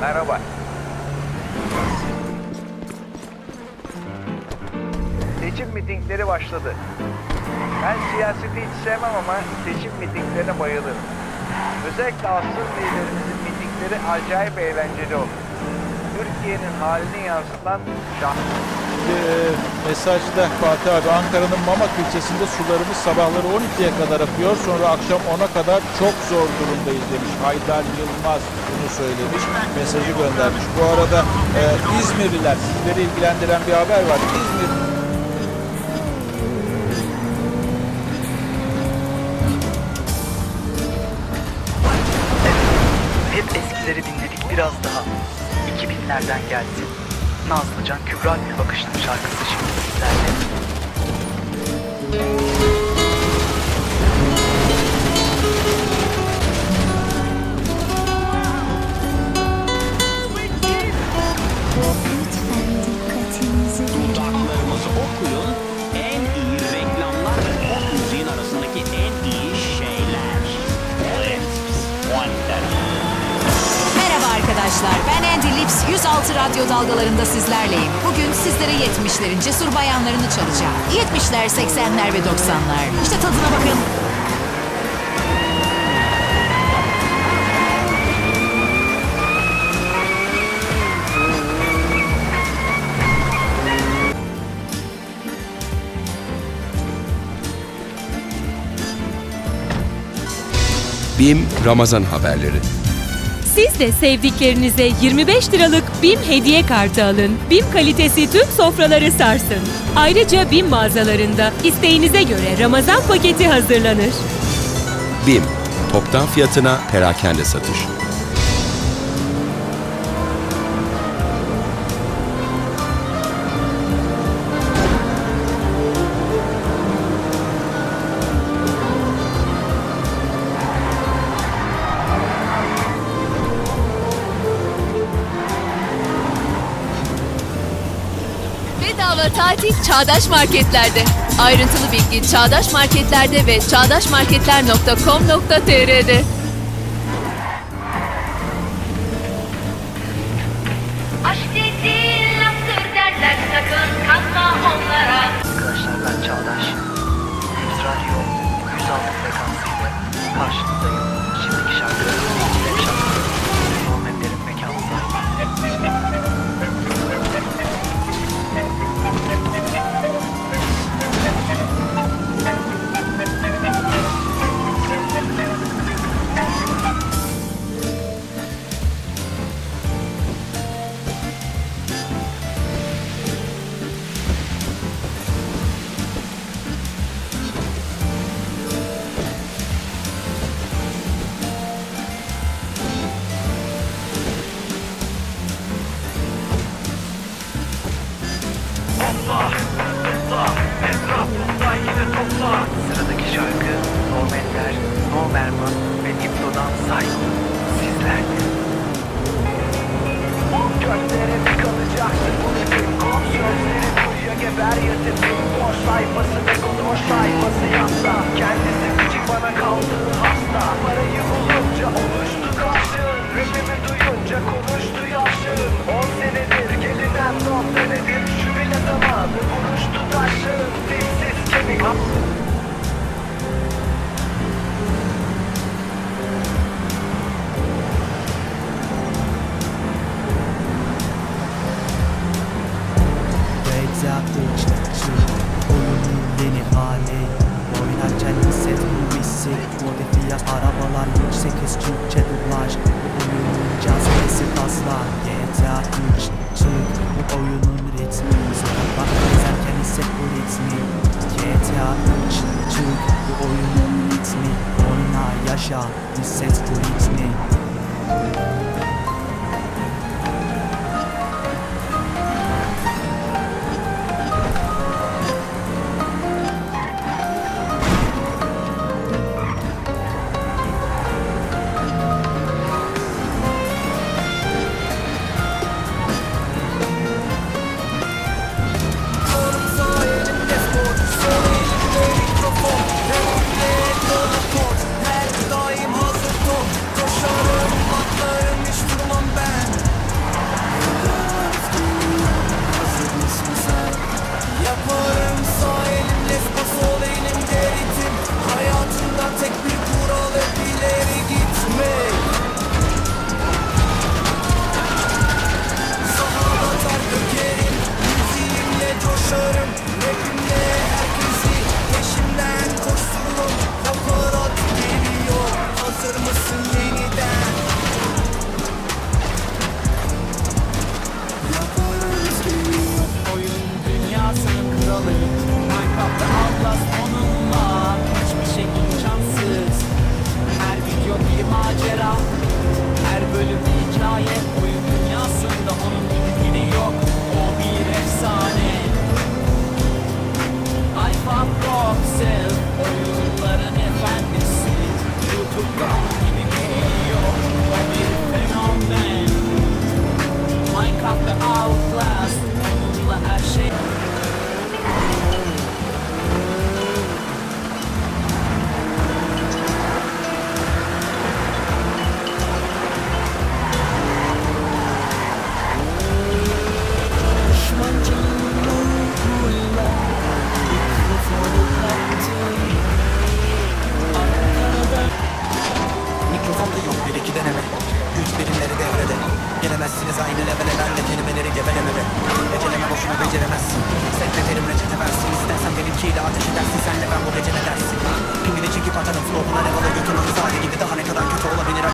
Merhaba. Seçim mitingleri başladı. Ben siyaseti hiç sevmem ama seçim mitinglerine bayılırım. Özellikle asıl liderimizin mitingleri acayip eğlenceli olur. Türkiye'nin halini yansıtan şahs Ee, mesajda Fatih abi Ankara'nın Mamak ilçesinde sularımız sabahları 12'ye kadar akıyor sonra akşam 10'a kadar çok zor durumdayız demiş. Haydar Yılmaz bunu söylemiş. Mesajı göndermiş. Bu arada e, İzmirliler sizleri ilgilendiren bir haber var. İzmir Hep eskileri dinledik biraz daha. 2000'lerden gelsin. Nazlıcan Kübra bir bakışlı şarkısı şimdi sizlerle. Arkadaşlar, ben Andy Lips 106 radyo dalgalarında sizlerleyim. Bugün sizlere 70'lerin cesur bayanlarını çalacağım. 70'ler, 80'ler ve 90'lar. İşte tadına bakın. BİM Ramazan haberleri. Siz de sevdiklerinize 25 liralık BİM hediye kartı alın. BİM kalitesi tüm sofraları sarsın. Ayrıca BİM mağazalarında isteğinize göre Ramazan paketi hazırlanır. BİM toptan fiyatına perakende satış. Bedava tatil Çağdaş Marketler'de. Ayrıntılı bilgi Çağdaş Marketler'de ve çağdaşmarketler.com.tr'de. Sıradaki şarkı Normanler, No Merman ve Diplo'dan Psycho. Gözlerim kalacaktır bu 8 Türkçe dublaj Oyunun cazibesi fazla. GTA 3 Türk bu oyunun ritmi. Sokak gezerken hisset bu ritmi. GTA 3 Türk bu oyunun ritmi. Oyna yaşa hisset bu ritmi. Aynı level elerle kelimeleri geveleme be Becereme boşuna beceremezsin. Sekreterim reçete versin İstersen benimkiyle ateş edersin. Senle ben bu gece ne dersin? Pingini çekip atarım. Flow'una level'a götürürüm. Sade gibi daha ne kadar kötü olabilir